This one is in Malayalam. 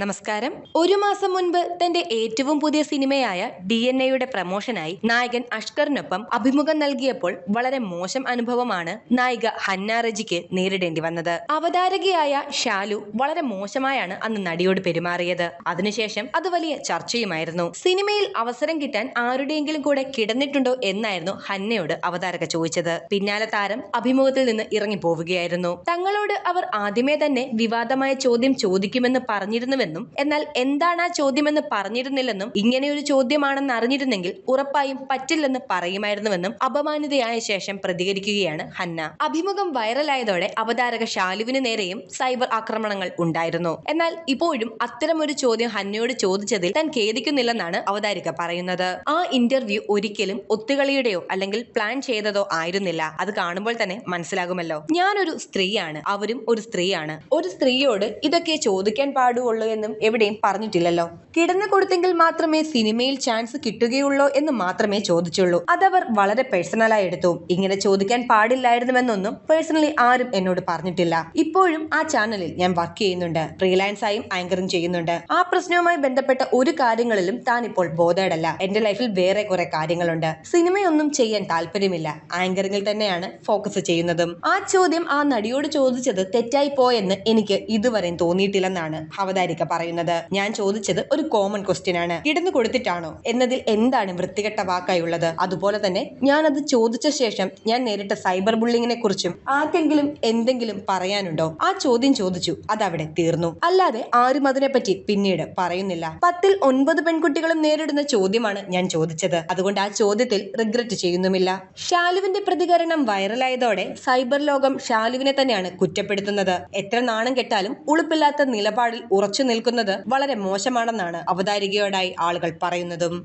നമസ്കാരം. ഒരു മാസം മുൻപ് തന്റെ ഏറ്റവും പുതിയ സിനിമയായ ഡി എൻ എയുടെ പ്രമോഷനായി നായകൻ അഷ്കറിനൊപ്പം അഭിമുഖം നൽകിയപ്പോൾ വളരെ മോശം അനുഭവമാണ് നായിക ഹന്ന റജിക്ക് നേരിടേണ്ടി വന്നത്. അവതാരകയായ ഷാലു വളരെ മോശമായാണ് അന്ന് നടിയോട് പെരുമാറിയത്. അതിനുശേഷം അത് വലിയ ചർച്ചയുമായിരുന്നു. സിനിമയിൽ അവസരം കിട്ടാൻ ആരുടെയെങ്കിലും കൂടെ കിടന്നിട്ടുണ്ടോ എന്നായിരുന്നു ഹന്നയോട് അവതാരക ചോദിച്ചത്. പിന്നാലെ താരം അഭിമുഖത്തിൽ നിന്ന് ഇറങ്ങി പോവുകയായിരുന്നു തങ്ങളോട് അവർ ആദ്യമേ തന്നെ വിവാദമായ ചോദ്യം ചോദിക്കുമെന്ന് പറഞ്ഞിരുന്നുവെന്നും എന്നാൽ എന്താണ് ആ ചോദ്യമെന്ന് പറഞ്ഞിരുന്നില്ലെന്നും ഇങ്ങനെയൊരു ചോദ്യമാണെന്ന് അറിഞ്ഞിരുന്നെങ്കിൽ ഉറപ്പായും പറ്റില്ലെന്ന് പറയുമായിരുന്നുവെന്നും അപമാനിതയായ ശേഷം പ്രതികരിക്കുകയാണ് ഹന്ന. അഭിമുഖം വൈറലായതോടെ അവതാരക ഷാലുവിന് നേരെയും സൈബർ ആക്രമണങ്ങൾ ഉണ്ടായിരുന്നു. എന്നാൽ ഇപ്പോഴും അത്തരമൊരു ചോദ്യം ഹന്നയോട് ചോദിച്ചതിൽ താൻ ഖേദിക്കുന്നില്ലെന്നാണ് അവതാരിക പറയുന്നത്. ആ ഇന്റർവ്യൂ ഒരിക്കലും ഒത്തുകളിയുടെയോ അല്ലെങ്കിൽ പ്ലാൻ ചെയ്തതോ ആയിരുന്നില്ല. അത് കാണുമ്പോൾ തന്നെ മനസ്സിലാകുമല്ലോ. ഞാനൊരു സ്ത്രീയാണ്. അവരും ഒരു സ്ത്രീയാണ്. ഒരു സ്ത്രീയോട് ഇതൊക്കെ ചോദിക്കാൻ പാടുള്ളൂ എന്നും എവിടെയും പറഞ്ഞിട്ടില്ലല്ലോ. കിടന്നു കൊടുത്തെങ്കിൽ മാത്രമേ സിനിമയിൽ ചാൻസ് കിട്ടുകയുള്ളൂ എന്ന് മാത്രമേ ചോദിച്ചുള്ളൂ. അതവർ വളരെ പേഴ്സണലായി എടുത്തു. ഇങ്ങനെ ചോദിക്കാൻ പാടില്ലായിരുന്നുവെന്നൊന്നും പേഴ്സണലി ആരും എന്നോട് പറഞ്ഞിട്ടില്ല. ഇപ്പോഴും ആ ചാനലിൽ ഞാൻ വർക്ക് ചെയ്യുന്നുണ്ട്. ഫ്രീലാൻസായും ആങ്കറിംഗ് ചെയ്യുന്നുണ്ട്. ആ പ്രശ്നവുമായി ബന്ധപ്പെട്ട ഒരു കാര്യങ്ങളിലും താൻ ഇപ്പോൾ ബോധേഡല്ല എന്റെ ലൈഫിൽ വേറെ കുറെ കാര്യങ്ങളുണ്ട്. സിനിമയൊന്നും ചെയ്യാൻ താല്പര്യമില്ല. ആങ്കറിംഗിൽ തന്നെയാണ് ഫോക്കസ് ചെയ്യുന്നതും. ആ ചോദ്യം ആ നടിയോട് ചോദിച്ചത് തെറ്റായി പോയെന്ന് എനിക്ക് ഇതുവരെയും തോന്നിയിട്ടില്ലെന്നാണ് അവതാരിക പറയുന്നത്. ഞാൻ ചോദിച്ചത് ഒരു കോമൺ ക്വസ്റ്റ്യൻ ആണ്. കിടന്നു കൊടുത്തിട്ടാണോ? എന്നതിൽ എന്താണ് വൃത്തികെട്ട വാക്കായി ഉള്ളത് അതുപോലെ തന്നെ ഞാൻ അത് ചോദിച്ച ശേഷം ഞാൻ നേരിട്ട സൈബർ ബുള്ളിങ്ങിനെ കുറിച്ചും ആർക്കെങ്കിലും എന്തെങ്കിലും പറയാനുണ്ടോ? ആ ചോദ്യം ചോദിച്ചു. അതവിടെ തീർന്നു. അല്ലാതെ ആരും അതിനെപ്പറ്റി പിന്നീട് പറയുന്നില്ല. പത്തിൽ ഒൻപത് പെൺകുട്ടികളും നേരിടുന്ന ചോദ്യമാണ് ഞാൻ ചോദിച്ചത്. അതുകൊണ്ട് ആ ചോദ്യത്തിൽ റിഗ്രറ്റ് ചെയ്യുന്നുമില്ല. ഷാലുവിന്റെ പ്രതികരണം വൈറലായതോടെ സൈബർ ലോകം ഷാലുവിനെ തന്നെയാണ് കുറ്റപ്പെടുത്തുന്നത്. എത്ര നാണം കെട്ടാലും ഉളുപ്പില്ലാത്ത നിലപാടിൽ ഉറച്ചു നിൽക്കുന്നത് വളരെ മോശമാണെന്നാണ് അവതാരികയോടായി ആളുകൾ പറയുന്നതും.